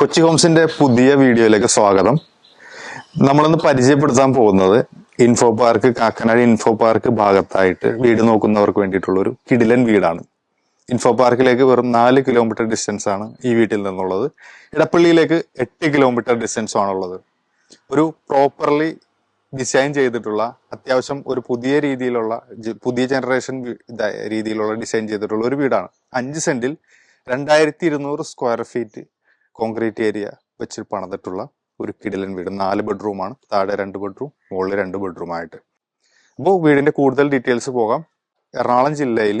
കൊച്ചി ഹോംസിന്റെ പുതിയ വീഡിയോയിലേക്ക് സ്വാഗതം. നമ്മളിന്ന് പരിചയപ്പെടുത്താൻ പോകുന്നത് info park Kakkanad info park ഭാഗത്തായിട്ട് വീട് നോക്കുന്നവർക്ക് വേണ്ടിയിട്ടുള്ള ഒരു കിടിലൻ വീടാണ്. ഇൻഫോ പാർക്കിലേക്ക് വെറും നാല് കിലോമീറ്റർ ഡിസ്റ്റൻസ് ആണ് ഈ വീട്ടിൽ നിന്നുള്ളത്. ഇടപ്പള്ളിയിലേക്ക് എട്ട് കിലോമീറ്റർ ഡിസ്റ്റൻസ് ആണുള്ളത്. ഒരു പ്രോപ്പർലി ഡിസൈൻ ചെയ്തിട്ടുള്ള അത്യാവശ്യം ഒരു പുതിയ രീതിയിലുള്ള പുതിയ ജനറേഷൻ രീതിയിലുള്ള ഡിസൈൻ ചെയ്തിട്ടുള്ള ഒരു വീടാണ്. അഞ്ച് സെന്റിൽ രണ്ടായിരത്തി ഇരുന്നൂറ് സ്ക്വയർ ഫീറ്റ് കോൺക്രീറ്റ് ഏരിയ വെച്ച് പണിതിട്ടുള്ള ഒരു കിടിലൻ വീട്. നാല് ബെഡ്റൂമാണ്. താഴെ രണ്ട് ബെഡ്റൂം മുകളിൽ രണ്ട് ബെഡ്റൂമായിട്ട്. അപ്പോൾ വീടിന്റെ കൂടുതൽ ഡീറ്റെയിൽസ് പോകാം. എറണാകുളം ജില്ലയിൽ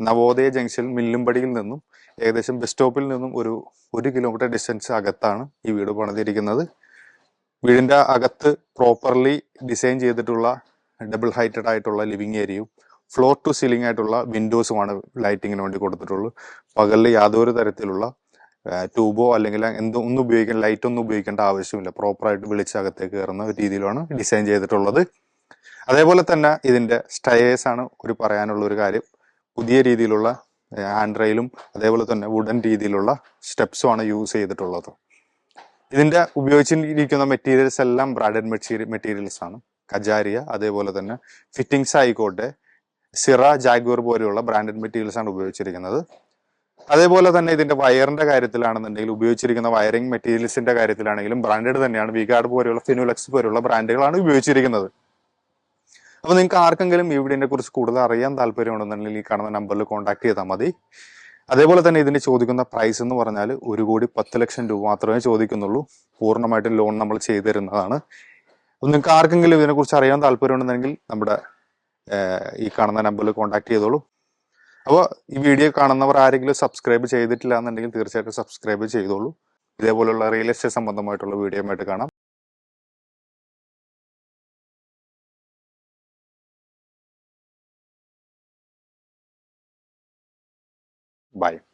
നവോദയ ജംഗ്ഷൻ മില്ലുംപടിയിൽ നിന്നും ഏകദേശം ബസ് സ്റ്റോപ്പിൽ നിന്നും ഒരു ഒരു കിലോമീറ്റർ ഡിസ്റ്റൻസ് അകത്താണ് ഈ വീട് പണിതിരിക്കുന്നത്. വീടിന്റെ അകത്ത് പ്രോപ്പർലി ഡിസൈൻ ചെയ്തിട്ടുള്ള ഡബിൾ ഹൈറ്റഡ് ആയിട്ടുള്ള ലിവിങ് ഏരിയയും ഫ്ലോർ ടു സീലിംഗ് ആയിട്ടുള്ള വിൻഡോസുമാണ് ലൈറ്റിങ്ങിന് വേണ്ടി കൊടുത്തിട്ടുള്ളത്. പകലിൽ യാതൊരു തരത്തിലുള്ള ട്യൂബോ അല്ലെങ്കിൽ എന്തോ ഒന്നും ഉപയോഗിക്കാൻ ലൈറ്റ് ഒന്നും ഉപയോഗിക്കേണ്ട ആവശ്യമില്ല. പ്രോപ്പറായിട്ട് വിളിച്ചകത്തേക്ക് കയറുന്ന ഒരു രീതിയിലാണ് ഡിസൈൻ ചെയ്തിട്ടുള്ളത്. അതേപോലെ തന്നെ ഇതിന്റെ സ്റ്റയേഴ്സ് ആണ് ഒരു പറയാനുള്ള ഒരു കാര്യം. പുതിയ രീതിയിലുള്ള ഹാൻഡ് റെയിലും അതേപോലെ തന്നെ വുഡൻ രീതിയിലുള്ള സ്റ്റെപ്സും ആണ് യൂസ് ചെയ്തിട്ടുള്ളത്. ഇതിന്റെ ഉപയോഗിച്ചിരിക്കുന്ന മെറ്റീരിയൽസ് എല്ലാം ബ്രാൻഡഡ് മെറ്റീരിയൽ മെറ്റീരിയൽസ് ആണ്. കജാരിയ അതേപോലെ തന്നെ ഫിറ്റിംഗ്സ് ആയിക്കോട്ടെ സിറ ജാഗ്വർ പോലെയുള്ള ബ്രാൻഡഡ് മെറ്റീരിയൽസ് ആണ് ഉപയോഗിച്ചിരിക്കുന്നത്. അതേപോലെ തന്നെ ഇതിന്റെ വയറിന്റെ കാര്യത്തിലാണെന്നുണ്ടെങ്കിൽ ഉപയോഗിച്ചിരിക്കുന്ന വയറിംഗ് മെറ്റീരിയൽസിന്റെ കാര്യത്തിലാണെങ്കിലും ബ്രാൻഡഡ് തന്നെയാണ്. വിഗാർഡ് പോലെയുള്ള ഫിനുലക്സ് പോലെയുള്ള ബ്രാൻഡുകളാണ് ഉപയോഗിച്ചിരിക്കുന്നത്. അപ്പൊ നിങ്ങൾക്ക് ആർക്കെങ്കിലും ഈ വീടിനെ കുറിച്ച് കൂടുതൽ അറിയാൻ താല്പര്യമുണ്ടെന്നുണ്ടെങ്കിൽ ഈ കാണുന്ന നമ്പറിൽ കോൺടാക്ട് ചെയ്താൽ മതി. അതേപോലെ തന്നെ ഇതിന് ചോദിക്കുന്ന പ്രൈസ് എന്ന് പറഞ്ഞാൽ ഒരു കോടി പത്ത് ലക്ഷം രൂപ മാത്രമേ ചോദിക്കുന്നുള്ളൂ. പൂർണമായിട്ടും ലോൺ നമ്മൾ ചെയ്തു തരുന്നതാണ് അപ്പൊ നിങ്ങൾക്ക് ആർക്കെങ്കിലും ഇതിനെക്കുറിച്ച് അറിയാൻ താല്പര്യമുണ്ടെന്നുണ്ടെങ്കിൽ നമ്മുടെ ഈ കാണുന്ന നമ്പറിൽ കോൺടാക്ട് ചെയ്തോളൂ. അപ്പോൾ ഈ വീഡിയോ കാണുന്നവർ ആരെങ്കിലും സബ്സ്ക്രൈബ് ചെയ്തിട്ടില്ല എന്നുണ്ടെങ്കിൽ തീർച്ചയായിട്ടും സബ്സ്ക്രൈബ് ചെയ്തോളൂ. ഇതേപോലുള്ള റിയൽ എസ്റ്റേറ്റ് സംബന്ധമായിട്ടുള്ള വീഡിയോ ആയിട്ട് കാണാം. ബൈ